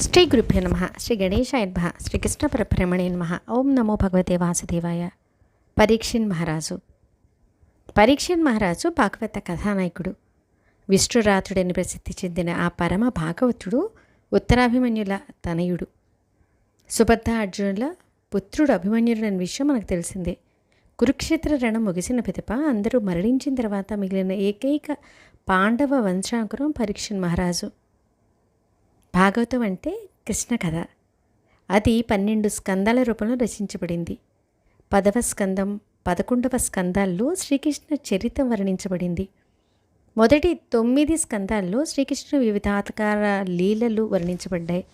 శ్రీ గురుభ్య నమ శ్రీ గణేశాయ నమ శ్రీకృష్ణ పరబ్రహ్మణే నమ. ఓం నమో భగవతే వాసుదేవాయ. పరీక్షిన్ మహారాజు. పరీక్షిన్ మహారాజు భాగవత కథానాయకుడు. విష్ణురాతుడని ప్రసిద్ధి చెందిన ఆ పరమ భాగవతుడు ఉత్తరాభిమన్యుల తనయుడు. సుభద్ర అర్జునుల పుత్రుడు అభిమన్యుడని విషయం మనకు తెలిసిందే. కురుక్షేత్ర రణం ముగిసిన పిదప అందరూ మరణించిన తర్వాత మిగిలిన ఏకైక పాండవ వంశాంకురం పరీక్షణ్ మహారాజు. భాగవతం అంటే కృష్ణ కథ. అది పన్నెండు స్కందాల రూపంలో రచించబడింది. పదవ స్కందం పదకొండవ స్కందాల్లో శ్రీకృష్ణ చరిత్ర వర్ణించబడింది. మొదటి తొమ్మిది స్కందాల్లో శ్రీకృష్ణ వివిధాకార లీలలు వర్ణించబడ్డాయి.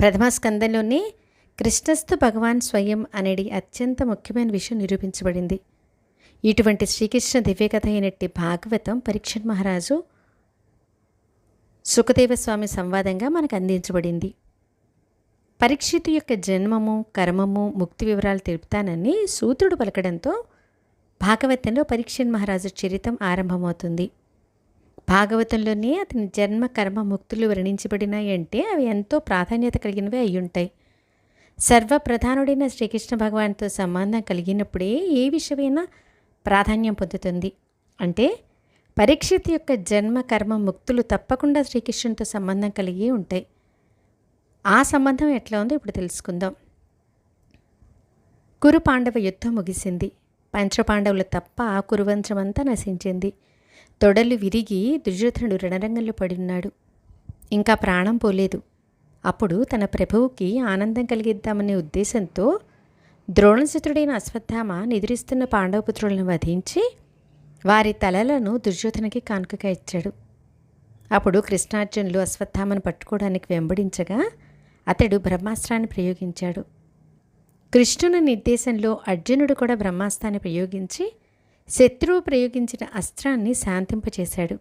ప్రథమ స్కందంలోనే కృష్ణస్థు భగవాన్ స్వయం అనేది అత్యంత ముఖ్యమైన విషయం నిరూపించబడింది. ఇటువంటి శ్రీకృష్ణ దివ్యకథ అయినట్టి భాగవతం పరీక్షణ్ మహారాజు సుఖదేవ స్వామి సంవాదంగా మనకు అందించబడింది. పరీక్షితు యొక్క జన్మము కర్మము ముక్తి వివరాలు తెలుపుతానని సూత్రుడు పలకడంతో భాగవతంలో పరీక్షన్ మహారాజు చరితం ఆరంభమవుతుంది. భాగవతంలోనే అతని జన్మ కర్మ ముక్తులు వర్ణించబడినాయి అంటే అవి ఎంతో ప్రాధాన్యత కలిగినవి అయి ఉంటాయి సర్వప్రధానుడైన శ్రీకృష్ణ భగవాన్తో సంబంధం కలిగినప్పుడే ఏ విషయమైనా ప్రాధాన్యం పొందుతుంది. అంటే పరీక్షిత్ యొక్క జన్మ కర్మ ముక్తులు తప్పకుండా శ్రీకృష్ణునితో సంబంధం కలిగి ఉంటాయి ఆ సంబంధం ఎట్లా ఉందో ఇప్పుడు తెలుసుకుందాం. కురు పాండవ యుద్ధం ముగిసింది. పంచపాండవులు తప్ప ఆ కురువంశమంతా నశించింది. తొడలు విరిగి దుర్యోధనుడు రణరంగంలో పడిన్నాడు ఇంకా ప్రాణం పోలేదు. అప్పుడు తన ప్రభువుకి ఆనందం కలిగిద్దామనే ఉద్దేశంతో ద్రోణశత్రుడైన అశ్వత్థామ నిద్రిస్తున్న పాండవపుత్రులను వధించి వారి తలలను దుర్యోధనకి కానుకగా ఇచ్చాడు. అప్పుడు కృష్ణార్జునులు అశ్వత్థామను పట్టుకోవడానికి వెంబడించగా అతడు బ్రహ్మాస్త్రాన్ని ప్రయోగించాడు. కృష్ణుని నిర్దేశంలో అర్జునుడు కూడా బ్రహ్మాస్త్రాన్ని ప్రయోగించి శత్రువు ప్రయోగించిన అస్త్రాన్ని శాంతింపచేశాడు.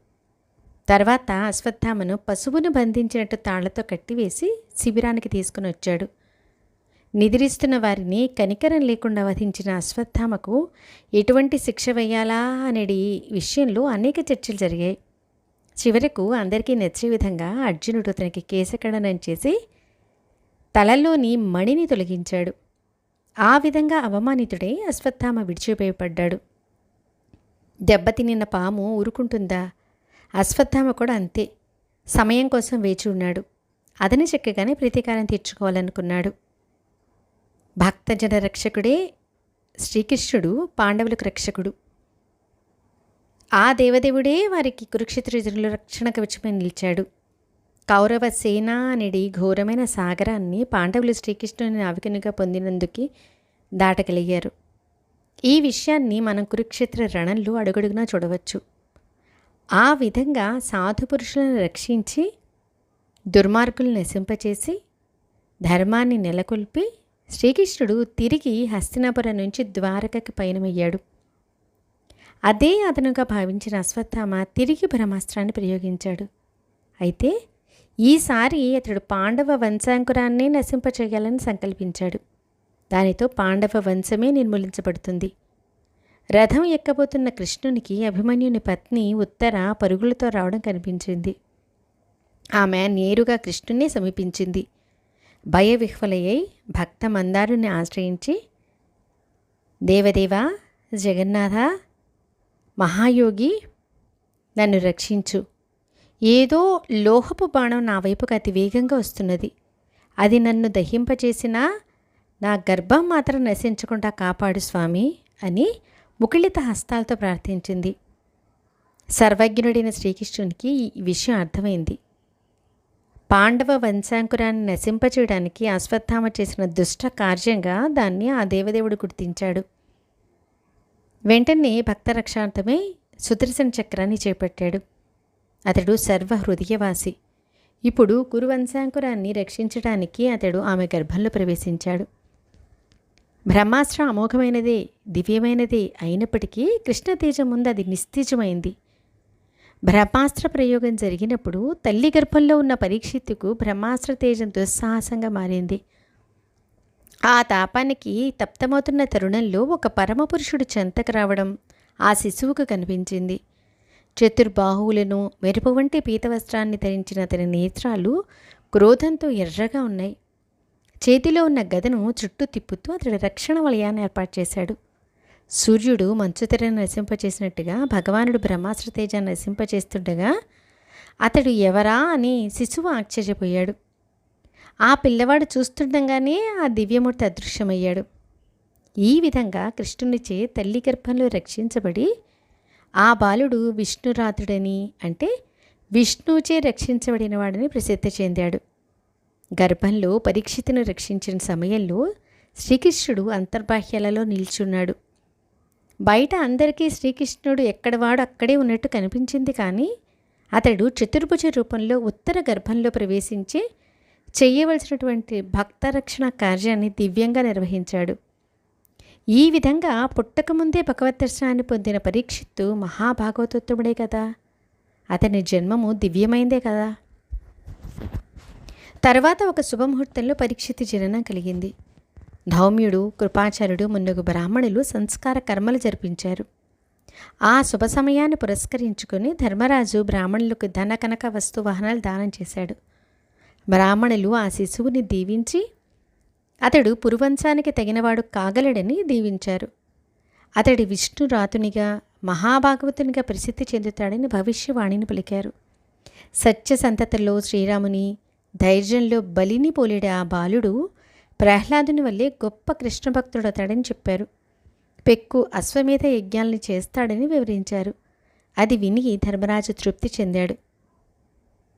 తర్వాత అశ్వత్థామను పశువును బంధించినట్టు తాళ్ళతో కట్టివేసి శిబిరానికి తీసుకుని వచ్చాడు. నిద్రిస్తున్న వారిని కనికరం లేకుండా వధించిన అశ్వత్థామకు ఎటువంటి శిక్ష వేయాలా అనేది విషయంలో అనేక చర్చలు జరిగాయి. చివరకు అందరికీ నచ్చే విధంగా అర్జునుడు అతనికి కేశఖండనం చేసి తలలోని మణిని తొలగించాడు. ఆ విధంగా అవమానితుడై అశ్వత్థామ విడిచిపోయపడ్డాడు దెబ్బతినిన పాము ఊరుకుంటుందా? అశ్వత్థామ కూడా అంతే. సమయం కోసం వేచి ఉన్నాడు. అదని చక్కగానే ప్రతీకారం తీర్చుకోవాలనుకున్నాడు. భక్తజన రక్షకుడే శ్రీకృష్ణుడు పాండవులకు రక్షకుడు. ఆ దేవదేవుడే వారికి కురుక్షేత్రుల రక్షణ కవచమై నిలిచాడు. కౌరవ సేన అనేది ఘోరమైన సాగరాన్ని పాండవులు శ్రీకృష్ణుని నావికనుగా పొందినందుకు దాటగలిగారు. ఈ విషయాన్ని మనం కురుక్షేత్ర రణంలో అడుగడుగునా చూడవచ్చు. ఆ విధంగా సాధు పురుషులను రక్షించి దుర్మార్గులను నశింపచేసి ధర్మాన్ని నెలకొల్పి శ్రీకృష్ణుడు తిరిగి హస్తినాపురం నుంచి ద్వారకకి పయనమయ్యాడు. అదే అదనుగా భావించిన అశ్వత్థామ తిరిగి బ్రహ్మాస్త్రాన్ని ప్రయోగించాడు. అయితే ఈసారి అతడు పాండవ వంశాంకురాన్నే నశింపచేయాలని సంకల్పించాడు. దానితో పాండవ వంశమే నిర్మూలించబడుతుంది. రథం ఎక్కబోతున్న కృష్ణునికి అభిమన్యుని పత్ని ఉత్తర పరుగులతో రావడం కనిపించింది. ఆమె నేరుగా కృష్ణుని సమీపించింది. భయ విహ్వలయ్యై భక్త మందారుని ఆశ్రయించి దేవదేవ జగన్నాథ మహాయోగి నన్ను రక్షించు. ఏదో లోహపు బాణం నా వైపుకు అతి వేగంగా వస్తున్నది. అది నన్ను దహింపచేసినా నా గర్భం మాత్రం నశించకుండా కాపాడు స్వామి అని ముకిళిత హస్తాలతో ప్రార్థించింది. సర్వజ్ఞుడైన శ్రీకృష్ణునికి ఈ విషయం అర్థమైంది. పాండవ వంశాంకురాన్ని నశింపచేయడానికి అశ్వత్థామ చేసిన దుష్ట కార్యంగా దాన్ని ఆ దేవదేవుడు గుర్తించాడు. వెంటనే భక్తరక్షార్థమే సుదర్శన చక్రాన్ని చేపట్టాడు. అతడు సర్వ హృదయవాసి ఇప్పుడు కురువంశాంకురాన్ని రక్షించడానికి అతడు ఆమె గర్భంలో ప్రవేశించాడు. బ్రహ్మాస్త్రం అమోఘమైనదే దివ్యమైనదే అయినప్పటికీ కృష్ణతేజం ముందు అది నిస్తేజమైంది. బ్రహ్మాస్త్ర ప్రయోగం జరిగినప్పుడు తల్లి గర్భంలో ఉన్న పరీక్షిత్తుకు బ్రహ్మాస్త్ర తేజం దుస్సాహసంగా మారింది. ఆ తాపానికి తప్తమవుతున్న తరుణంలో ఒక పరమపురుషుడు చెంతకు రావడం ఆ శిశువుకు కనిపించింది. చతుర్బాహువులను మెరుపు వంటి పీతవస్త్రాన్ని ధరించిన అతని నేత్రాలు క్రోధంతో ఎర్రగా ఉన్నాయి. చేతిలో ఉన్న గదను చుట్టూ తిప్పుతూ అతడి రక్షణ వలయాన్ని ఏర్పాటు చేశాడు. సూర్యుడు మంచుతెరను నశింపచేసినట్టుగా భగవానుడు బ్రహ్మాస్త్ర తేజాన్ని నశింపచేస్తుండగా అతడు ఎవరా అని శిశువు ఆశ్చర్యపోయాడు. ఆ పిల్లవాడు చూస్తుండగానే ఆ దివ్యమూర్తి అదృశ్యమయ్యాడు. ఈ విధంగా కృష్ణునిచే తల్లి గర్భంలో రక్షించబడి ఆ బాలుడు విష్ణురాతుడని అంటే విష్ణుచే రక్షించబడిన వాడని ప్రసిద్ధి చెందాడు. గర్భంలో పరీక్షితును రక్షించిన సమయంలో శ్రీకృష్ణుడు అంతర్బాహ్యాలలో నిల్చున్నాడు. బయట అందరికీ శ్రీకృష్ణుడు ఎక్కడవాడు అక్కడే ఉన్నట్టు కనిపించింది కానీ అతడు చతుర్భుజ రూపంలో ఉత్తర గర్భంలో ప్రవేశించి చేయవలసినటువంటి భక్త రక్షణ కార్యాన్ని దివ్యంగా నిర్వహించాడు. ఈ విధంగా పుట్టకముందే భగవత్ దర్శనాన్ని పొందిన పరీక్షిత్తు మహాభాగవతోత్తముడే కదా. అతని జన్మము దివ్యమైందే కదా. తర్వాత ఒక శుభముహూర్తంలో పరీక్షిత్ జననం కలిగింది. ధౌమ్యుడు కృపాచార్యుడు మున్నగు బ్రాహ్మణులు సంస్కార కర్మలు జరిపించారు. ఆ శుభ సమయాన్ని పురస్కరించుకుని ధర్మరాజు బ్రాహ్మణులకు ధన కనక వస్తు వాహనాలు దానం చేశాడు. బ్రాహ్మణులు ఆ శిశువుని దీవించి అతడు పురువంశానికి తగినవాడు కాగలడని దీవించారు. అతడి విష్ణురాతునిగా మహాభాగవతునిగా ప్రసిద్ధి చెందుతాడని భవిష్యవాణిని పలికారు. సత్య సంతతిలో శ్రీరాముని ధైర్యంలో బలిని పోలేడే ఆ బాలుడు ప్రహ్లాదుని వల్లే గొప్ప కృష్ణ భక్తుడతాడని చెప్పారు. పెక్కు అశ్వమేధ యజ్ఞాల్ని చేస్తాడని వివరించారు. అది విని ధర్మరాజు తృప్తి చెందాడు.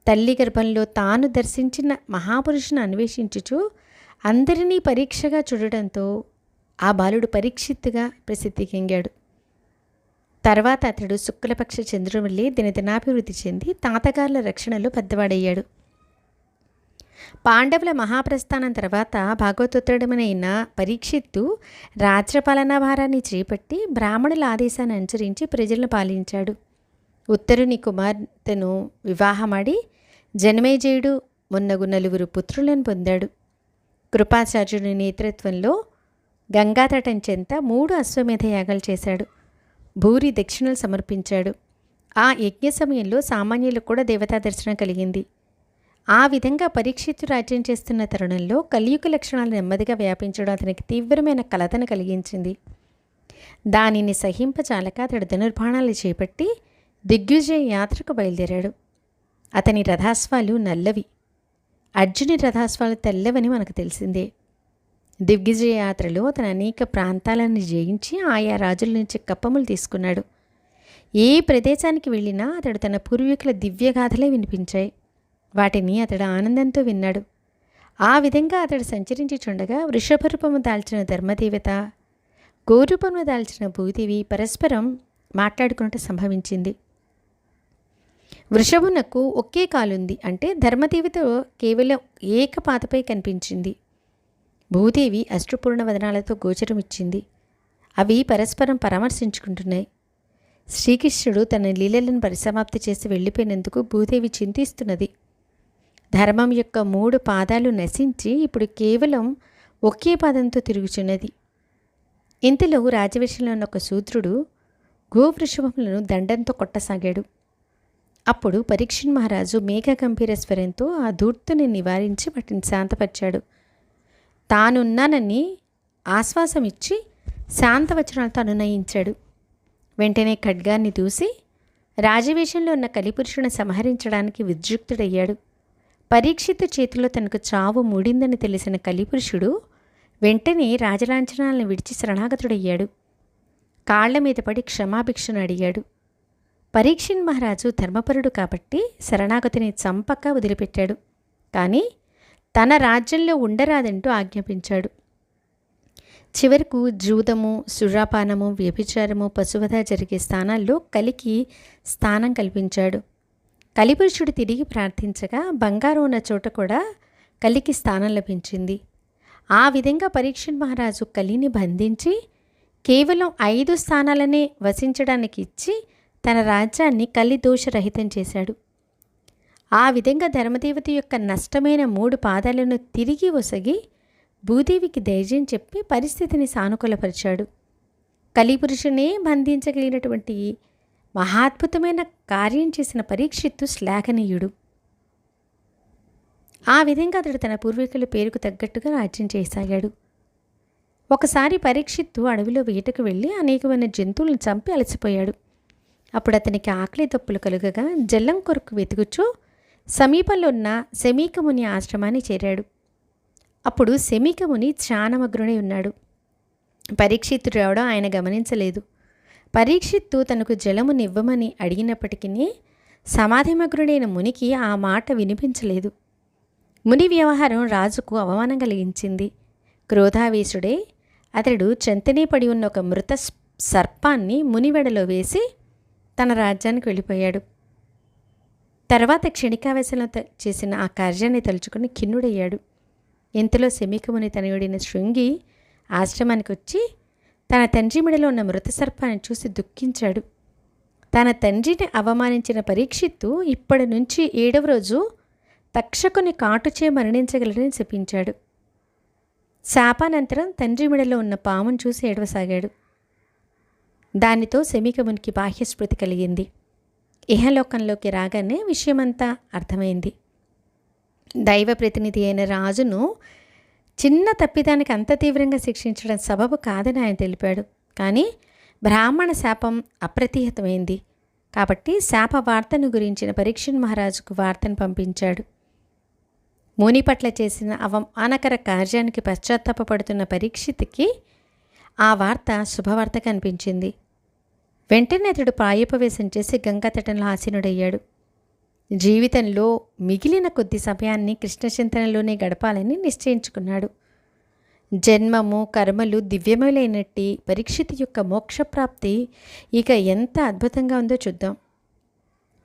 తల్లి గర్భంలో తాను దర్శించిన మహాపురుషుని అన్వేషించుచు అందరినీ పరీక్షగా చూడడంతో ఆ బాలుడు పరీక్షిత్తుగా ప్రసిద్ధి చెందాడు. తర్వాత అతడు శుక్లపక్ష చంద్రుమల్లి దినదినాభివృద్ధి చెంది తాతగారుల రక్షణలో పెద్దవాడయ్యాడు. పాండవుల మహాప్రస్థానం తర్వాత భాగవతోత్తరుడమైన పరీక్షిత్తు రాజ్యపాలనా భారాన్ని చేపట్టి బ్రాహ్మణుల ఆదేశాన్ని అనుసరించి ప్రజలను పాలించాడు. ఉత్తరుని కుమార్తెను వివాహమాడి జనమేజయుడు మొన్నగు నలుగురు పుత్రులను పొందాడు. కృపాచార్యుని నేతృత్వంలో గంగాతటం చెంత మూడు అశ్వమేధ యాగాలు చేశాడు. భూరి దక్షిణలు సమర్పించాడు. ఆ యజ్ఞ సమయంలో సామాన్యులకు కూడా దేవతా దర్శనం కలిగింది. ఆ విధంగా పరీక్షిత్తు రాజ్యం చేస్తున్న తరుణంలో కలియుగ లక్షణాలు నెమ్మదిగా వ్యాపించడం అతనికి తీవ్రమైన కలతను కలిగించింది. దానిని సహింపచాలక అతడు ధనుర్బాణాలు చేపట్టి దిగ్విజయ యాత్రకు బయలుదేరాడు. అతని రథాస్వాలు నల్లవి. అర్జుని రథాస్వాలు తెల్లవని మనకు తెలిసిందే. దిగ్విజయ యాత్రలో అతను అనేక ప్రాంతాలను జయించి ఆయా రాజుల నుంచి కప్పములు తీసుకున్నాడు. ఏ ప్రదేశానికి వెళ్ళినా అతడు తన పూర్వీకుల దివ్యగాథలే వినిపించాయి. వాటిని అతడు ఆనందంతో విన్నాడు. ఆ విధంగా అతడు సంచరించి చుండగా వృషభరూపము దాల్చిన ధర్మదేవత గోరూపము దాల్చిన భూదేవి పరస్పరం మాట్లాడుకున్నట్టు సంభవించింది. వృషభునకు ఒకే కాలుంది అంటే ధర్మదేవత కేవలం ఏకపాతపై కనిపించింది. భూదేవి అష్టపూర్ణ వదనాలతో గోచరమిచ్చింది. అవి పరస్పరం పరామర్శించుకుంటున్నాయి. శ్రీకృష్ణుడు తన లీలలను పరిసమాప్తి చేసి వెళ్ళిపోయినందుకు భూదేవి చింతిస్తున్నది. ధర్మం యొక్క మూడు పాదాలు నశించి ఇప్పుడు కేవలం ఒకే పాదంతో తిరుగుచున్నది. ఇంతలో రాజవేషంలో ఉన్న ఒక సూత్రుడు గోవృషభములను దండంతో కొట్టసాగాడు. అప్పుడు పరీక్షణ్ మహారాజు మేఘ గంభీర స్వరంతో ఆ ధూర్తుని నివారించి వాటిని శాంతపరిచాడు. తానున్నానని ఆశ్వాసం ఇచ్చి శాంతవచనాలతో అనునయించాడు వెంటనే ఖడ్గాన్ని దూసి రాజవేషంలో ఉన్న కలిపురుషుని సంహరించడానికి విద్యుక్తుడయ్యాడు. పరీక్షిత చేతిలో తనకు చావు మూడిందని తెలిసిన కలిపురుషుడు వెంటనే రాజలాంఛనాలను విడిచి శరణాగతుడయ్యాడు. కాళ్ళ మీద పడి క్షమాభిక్షను అడిగాడు. పరీక్షిన్ మహారాజు ధర్మపరుడు కాబట్టి శరణాగతిని చంపక వదిలిపెట్టాడు. కానీ తన రాజ్యంలో ఉండరాదంటూ ఆజ్ఞాపించాడు. చివరకు జూదము సురాపానము వ్యభిచారము పశువధ జరిగే స్థానాల్లో కలికి స్థానం కల్పించాడు. కలిపురుషుడు తిరిగి ప్రార్థించగా బంగారం ఉన్న చోట కూడా కలికి స్థానం లభించింది. ఆ విధంగా పరీక్షణ్ మహారాజు కలిని బంధించి కేవలం ఐదు స్థానాలనే వసించడానికి ఇచ్చి తన రాజ్యాన్ని కలి దోషరహితం చేశాడు. ఆ విధంగా ధర్మదేవత యొక్క నష్టమైన మూడు పాదాలను తిరిగి ఒసగి భూదేవికి ధైర్యం చెప్పి పరిస్థితిని సానుకూలపరిచాడు. కలిపురుషునే బంధించగలిగినటువంటి మహాద్భుతమైన కార్యం చేసిన పరీక్షిత్తు శ్లాఘనీయుడు. ఆ విధంగా అతడు తన పూర్వీకుల పేరుకు తగ్గట్టుగా రాజ్యం చేయసాగాడు ఒకసారి పరీక్షిత్తు అడవిలో వేటకు వెళ్ళి అనేకమైన జంతువులను చంపి అలసిపోయాడు. అప్పుడు అతనికి ఆకలి తప్పులు కలుగగా జల్లం కొరకు వెతుకుచూ సమీపంలో ఉన్న శమీకముని ఆశ్రమాన్ని చేరాడు. అప్పుడు శమీకముని ధ్యానమగ్నుడై ఉన్నాడు. పరీక్షిత్తు రావడం ఆయన గమనించలేదు. పరీక్షిత్తు తనకు జలమునివ్వమని అడిగినప్పటికీ సమాధిమగ్రుడైన మునికి ఆ మాట వినిపించలేదు. ముని వ్యవహారం రాజుకు అవమానం కలిగించింది. క్రోధావేశుడే అతడు చెంతనే పడి ఉన్న ఒక మృత సర్పాన్ని మునివెడలో వేసి తన రాజ్యానికి వెళ్ళిపోయాడు. తర్వాత క్షణికావేశంలో చేసిన ఆ కార్యాన్ని తలుచుకుని ఖిన్నుడయ్యాడు. ఇంతలో శమీకముని తనయుడైన శృంగి ఆశ్రమానికి వచ్చి తన తండ్రి మెడలో ఉన్న మృత సర్పాన్ని చూసి దుఃఖించాడు. తన తండ్రిని అవమానించిన పరీక్షిత్తు ఇప్పటి నుంచి ఏడవ రోజు తక్షకుని కాటుచే మరణించగలడని శపించాడు. శాపానంతరం తండ్రి మెడలో ఉన్న పామును చూసి ఏడవసాగాడు. దానితో శమికమునికి బాహ్యస్మృతి కలిగింది. ఇహలోకంలోకి రాగానే విషయమంతా అర్థమైంది. దైవ ప్రతినిధి అయిన రాజును చిన్న తప్పిదానికి అంత తీవ్రంగా శిక్షించడం సబబు కాదని ఆయన తెలిపాడు. కానీ బ్రాహ్మణ శాపం అప్రతిహతమైంది. కాబట్టి శాప వార్తను గురించిన పరీక్షణ్ మహారాజుకు వార్తను పంపించాడు. ముని పట్ల చేసిన అవమానకర కార్యానికి పశ్చాత్తాపడుతున్న పరీక్షిత్కి ఆ వార్త శుభవార్త కనిపించింది. వెంటనే అతడు ప్రాయోపవేశం చేసి గంగాతటంలో ఆసీనుడయ్యాడు. జీవితంలో మిగిలిన కొద్ది సమయాన్ని కృష్ణచింతనలోనే గడపాలని నిశ్చయించుకున్నాడు. జన్మము కర్మలు దివ్యములైనట్టి పరీక్షితి యొక్క మోక్షప్రాప్తి ఇక ఎంత అద్భుతంగా ఉందో చూద్దాం.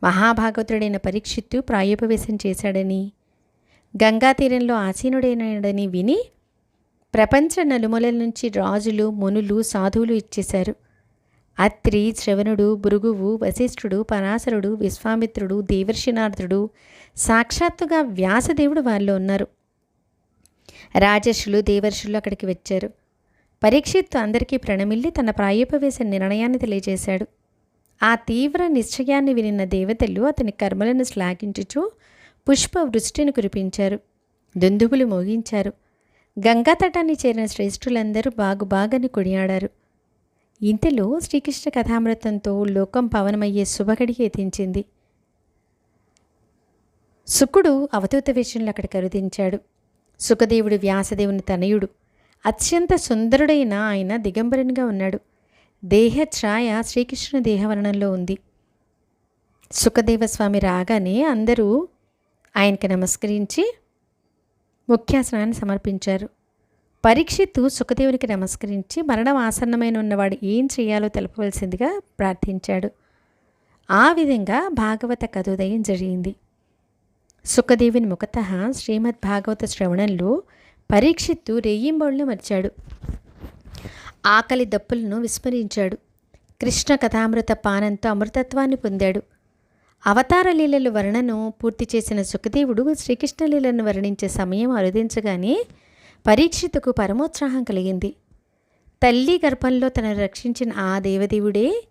మహాభాగవతుడైన పరీక్షిత్తు ప్రాయోపవేశం చేశాడని గంగా తీరంలో ఆసీనుడైనడని విని ప్రపంచ నలుమూలల నుంచి రాజులు మునులు సాధువులు ఇచ్చేశారు. అత్రి శ్రవణుడు భృగువు వశిష్ఠుడు పరాశరుడు విశ్వామిత్రుడు దేవర్షినార్థుడు సాక్షాత్తుగా వ్యాసదేవుడు వాళ్ళు ఉన్నారు. రాజర్షులు దేవర్షులు అక్కడికి వచ్చారు. పరీక్షిత్తు అందరికీ ప్రణమిల్లి తన ప్రాయోపవేశ నిర్ణయాన్ని తెలియజేశాడు. ఆ తీవ్ర నిశ్చయాన్ని వినిన దేవతలు అతని కర్మలను శ్లాఘించుచు పుష్ప వృష్టిని కురిపించారు. దుందుబులు మోగించారు. గంగా తటాన్ని చేరిన శ్రేష్ఠులందరూ బాగుబాగని కొనియాడారు. ఇంతలో శ్రీకృష్ణ కథామృతంతో లోకం పవనమయ్యే శుభగడికి ఎతించింది శుకుడు అవతూత విషయంలో అక్కడ కరుదించాడు. సుఖదేవుడు వ్యాసదేవుని తనయుడు. అత్యంత సుందరుడైన ఆయన దిగంబరునిగా ఉన్నాడు. దేహ ఛాయ శ్రీకృష్ణుని దేహవర్ణంలో ఉంది. సుఖదేవ స్వామి రాగానే అందరూ ఆయనకి నమస్కరించి ముఖ్యాసనాన్ని సమర్పించారు. పరీక్షిత్తు సుఖదేవునికి నమస్కరించి మరణం ఆసన్నమైన ఉన్నవాడు ఏం చేయాలో తెలపవలసిందిగా ప్రార్థించాడు. ఆ విధంగా భాగవత కథోదయం జరిగింది. సుఖదేవుని ముఖత శ్రీమద్ భాగవత శ్రవణంలో పరీక్షిత్తు రెయ్యింబోళ్ళు మర్చాడు. ఆకలి దప్పులను విస్మరించాడు. కృష్ణ కథామృత పానంతో అమృతత్వాన్ని పొందాడు. అవతార లీలల వర్ణను పూర్తి చేసిన సుఖదేవుడు శ్రీకృష్ణ లీలను వర్ణించే సమయం అరుదించగానే పరీక్షితుకు పరమోత్సాహం కలిగింది. తల్లి గర్భంలో తనను రక్షించిన ఆ దేవదేవుడే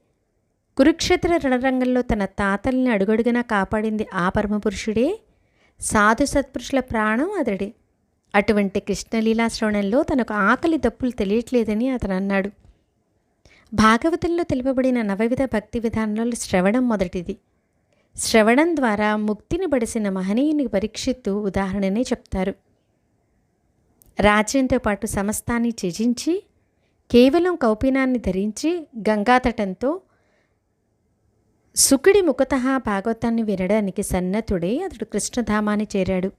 కురుక్షేత్ర రణరంగంలో తన తాతల్ని అడుగడుగునా కాపాడింది ఆ పరమపురుషుడే. సాధు సత్పురుషుల ప్రాణం అతడే అటువంటి కృష్ణలీలా శ్రవణంలో తనకు ఆకలి దప్పులు తెలియట్లేదని అతను అన్నాడు. భాగవతంలో తెలుపబడిన నవవిధ భక్తి విధానంలో శ్రవణం మొదటిది. శ్రవణం ద్వారా ముక్తిని బడిసిన మహనీయుని పరీక్షిత్తు ఉదాహరణనే చెప్తారు. రాజ్యంతో పాటు సమస్తాన్ని త్యజించి కేవలం కౌపీనాన్ని ధరించి గంగాతటంతో సుకుడి ముఖత భాగవతాన్ని వినడానికి సన్నద్ధుడై అతడు కృష్ణధామాన్ని చేరాడు.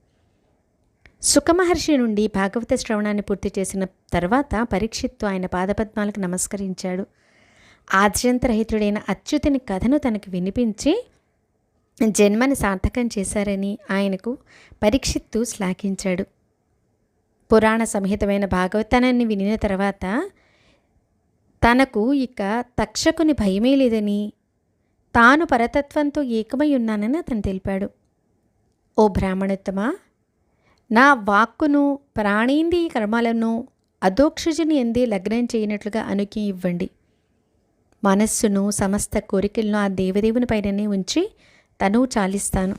సుఖమహర్షి నుండి భాగవత శ్రవణాన్ని పూర్తి చేసిన తర్వాత పరీక్షిత్తు ఆయన పాదపద్మాలకు నమస్కరించాడు. ఆద్యంతరహితుడైన అచ్యుతుని కథను తనకు వినిపించి జన్మని సార్థకం చేశారని ఆయనకు పరీక్షిత్తు శ్లాఘించాడు. పురాణ సంహితమైన భాగవతానాన్ని వినిన తర్వాత తనకు ఇక తక్షకుని భయమే లేదని తాను పరతత్వంతో ఏకమై ఉన్నానని అతను తెలిపాడు. ఓ బ్రాహ్మణోత్తమా నా వాక్కును ప్రాణేంద్రియ కర్మాలను అధోక్షజుని ఎందే లగ్నం చేయనట్లుగా అనుకి ఇవ్వండి. మనస్సును సమస్త కోరికలను ఆ దేవదేవుని పైననే ఉంచి తను చాలిస్తాను.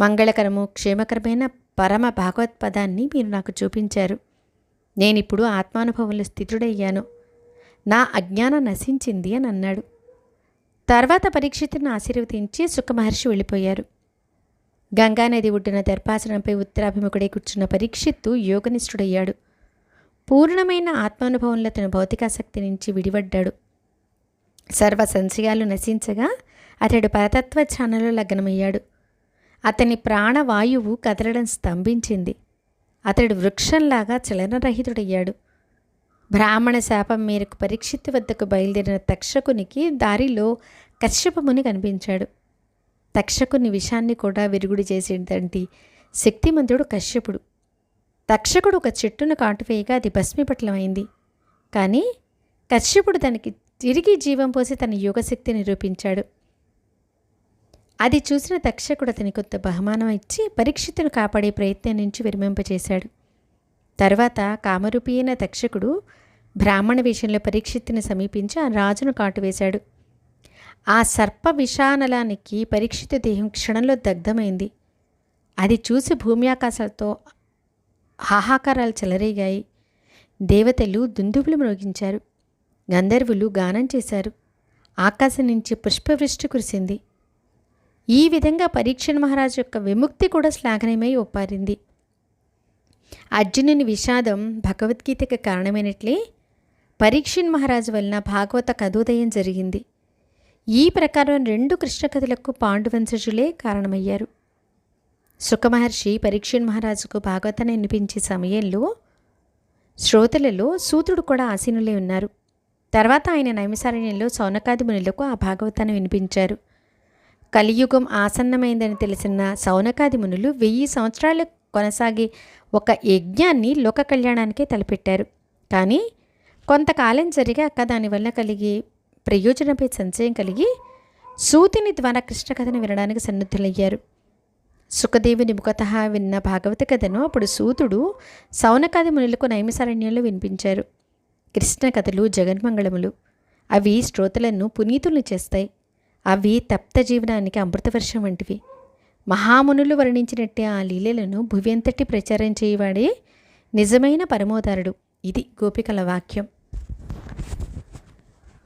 మంగళకరము క్షేమకరమైన పరమ భాగవత్పదాన్ని మీరు నాకు చూపించారు. నేనిప్పుడు ఆత్మానుభవంలో స్థితుడయ్యాను. నా అజ్ఞానం నశించింది అని అన్నాడు. తర్వాత పరీక్షితుని ఆశీర్వదించి సుఖమహర్షి వెళ్ళిపోయారు. గంగానది ఒడ్డున దర్పాసనంపై ఉత్తరాభిముఖుడై కూర్చున్న పరీక్షిత్తు యోగనిష్ఠుడయ్యాడు. పూర్ణమైన ఆత్మానుభవంలో తన భౌతికాసక్తి నుంచి విడిపడ్డాడు. సర్వ సంశయాలు నశించగా అతడు పరతత్వ ఛానలో లగ్నమయ్యాడు. అతని ప్రాణవాయువు కదలడం స్తంభించింది. అతడు వృక్షంలాగా చలనరహితుడయ్యాడు. బ్రాహ్మణ శాపం మేరకు పరీక్షిత్తు వద్దకు బయలుదేరిన తక్షకునికి దారిలో కశ్యపముని కనిపించాడు. తక్షకుని విషాన్ని కూడా విరుగుడు చేసేటంటి శక్తిమంతుడు కశ్యపుడు. తక్షకుడు ఒక చెట్టును కాటువేయగా అది భస్మీపట్లమైంది. కానీ కశ్యపుడు దానికి తిరిగి జీవం పోసి తన యోగశక్తి నిరూపించాడు. అది చూసిన తక్షకుడు అతని కొత్త బహుమానం ఇచ్చి పరీక్షితును కాపాడే ప్రయత్నం నుంచి విరమింపచేశాడు. తర్వాత కామరూపి అయిన తక్షకుడు బ్రాహ్మణ విషయంలో పరీక్షిత్తుని సమీపించి ఆ రాజును కాటువేశాడు. ఆ సర్ప విషానలానికి పరీక్షిత దేహం క్షణంలో దగ్ధమైంది. అది చూసి భూమి ఆకాశాలతో హాహాకారాలు చెలరేగాయి. దేవతలు దుందుబులు మ్రోగించారు గంధర్వులు గానం చేశారు. ఆకాశం నుంచి పుష్పవృష్టి కురిసింది. ఈ విధంగా పరీక్షణ మహారాజు యొక్క విముక్తి కూడా శ్లాఘనమై ఒప్పారింది. అర్జునుని విషాదం భగవద్గీతకు కారణమైనట్లే పరీక్షణ్ మహారాజు వలన భాగవత కథోదయం జరిగింది. ఈ ప్రకారం రెండు కృష్ణ కథలకు పాండువంశజులే కారణమయ్యారు. సుఖమహర్షి పరీక్షణ్ మహారాజుకు భాగవతాన్ని వినిపించే సమయంలో శ్రోతలలో సూత్రుడు కూడా ఆసీనులే ఉన్నారు. తర్వాత ఆయన నైమిసారణ్యంలో సౌనకాది మునులకు ఆ భాగవతాన్ని వినిపించారు. కలియుగం ఆసన్నమైందని తెలిసిన సౌనకాది మునులు వెయ్యి సంవత్సరాలు కొనసాగే ఒక యజ్ఞాన్ని లోక కళ్యాణానికే తలపెట్టారు. కానీ కొంతకాలం జరిగాక దానివల్ల కలిగే ప్రయోజనంపై సంశయం కలిగి సూతిని ద్వారా కృష్ణ కథను వినడానికి సన్నద్ధులయ్యారు. సుఖదేవుని ముఖత విన్న భాగవత కథను అప్పుడు సూతుడు సౌనకాది మునులకు నైమిసారణ్యంలో వినిపించారు. కృష్ణ కథలు జగన్మంగళములు. అవి శ్రోతలను పునీతుల్ని చేస్తాయి. అవి తప్త జీవనానికి అమృతవర్షం వంటివి. మహామునులు వర్ణించినట్టే ఆ లీలలను భువ్యంతటి ప్రచారం చేయవాడే నిజమైన పరమోదారుడు. ఇది గోపికల వాక్యం.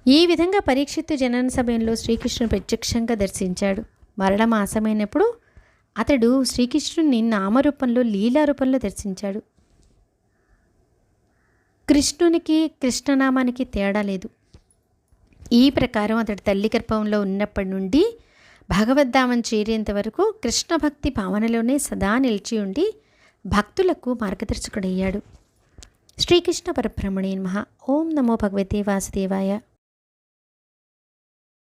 ఈ విధంగా పరీక్షిత్తు జనన సమయంలో శ్రీకృష్ణుడు ప్రత్యక్షంగా దర్శించాడు. మరణం ఆసమైనప్పుడు అతడు శ్రీకృష్ణుని నామరూపంలో లీలా రూపంలో దర్శించాడు. కృష్ణునికి కృష్ణనామానికి తేడా లేదు. ఈ ప్రకారం అతడు తల్లి గర్భంలో ఉన్నప్పటి నుండి భగవద్ధామం చేరేంత వరకు కృష్ణ భక్తి భావనలోనే సదా నిలిచి ఉండి భక్తులకు మార్గదర్శకుడయ్యాడు. శ్రీకృష్ణ పరబ్రహ్మణే నమ. ఓం నమో భగవతే వాసుదేవాయ.